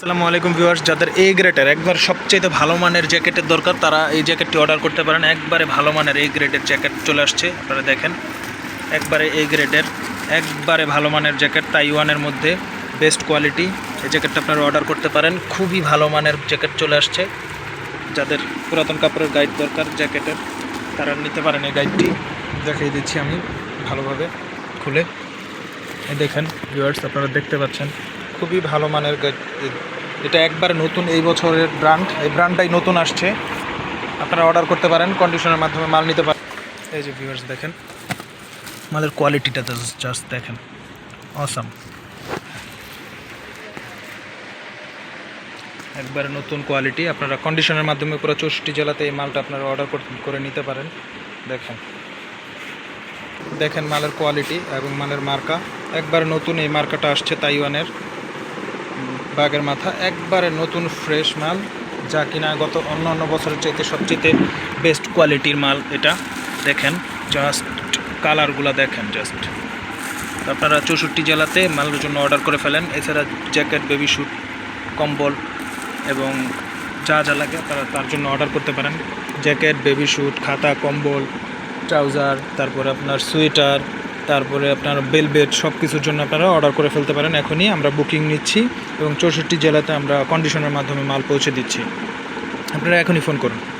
আসসালামু আলাইকুম ভিউয়ার্স, যাদের এ গ্রেডের একবার সবচেয়ে ভালো মানের জ্যাকেটের দরকার, তারা এই জ্যাকেটটি অর্ডার করতে পারেন। একবারে ভালো মানের এই গ্রেডের জ্যাকেট চলে আসছে, আপনারা দেখেন। একবারে এ গ্রেডের একবারে ভালো মানের জ্যাকেট তাইওয়ানের মধ্যে বেস্ট কোয়ালিটি এই জ্যাকেটটা আপনারা অর্ডার করতে পারেন। খুবই ভালো মানের জ্যাকেট চলে আসছে। যাদের পুরাতন কাপড়ের গাইড দরকার জ্যাকেটের, তারা নিতে পারেন এই গাইডটি দেখিয়ে দিচ্ছি আমি ভালোভাবে, খুলে। দেখেন, ভিউয়ার্স, আপনারা দেখতে পাচ্ছেন। খুবই ভালো মানের এটা একবার নতুন এই বছরের ব্র্যান্ড। এই ব্র্যান্ডটাই নতুন আসছে। আপনারা অর্ডার করতে পারেন কন্ডিশনের মাধ্যমে মাল নিতে পারেন। এই যে ভিউয়ার্স দেখেন মালের কোয়ালিটিটা জাস্ট দেখেন। অসাম একবারে নতুন কোয়ালিটি আপনারা কন্ডিশনের মাধ্যমে পুরো চৌষট্টি জেলাতে এই মালটা আপনারা অর্ডার করে নিতে পারেন। দেখেন। দেখেন মালের কোয়ালিটি এবং মালের মার্কা একবারে নতুন এই মার্কাটা আসছে তাইওয়ানের। বাগের মাথা একবারে নতুন, ফ্রেশ মাল, যা কিনা গত অন্য অন্য বছরের চাইতে সবচেয়ে বেস্ট কোয়ালিটির মাল এটা। দেখেন জাস্ট কালারগুলো দেখেন জাস্ট আপনারা চৌষট্টি জেলাতে মালের জন্য অর্ডার করে ফেলেন। এছাড়া জ্যাকেট বেবি স্যুট কম্বল এবং যা যা লাগে তারা তার জন্য অর্ডার করতে পারেন। জ্যাকেট বেবি স্যুট খাতা, কম্বল ট্রাউজার তারপরে আপনার সোয়েটার তারপরে আপনার বেলবেট সব কিছুর জন্য আপনারা অর্ডার করে ফেলতে পারেন এখনই। আমরা বুকিং নিচ্ছি এবং চৌষট্টি জেলাতে আমরা কন্ডিশনের মাধ্যমে মাল পৌঁছে দিচ্ছি। আপনারা এখনই ফোন করুন।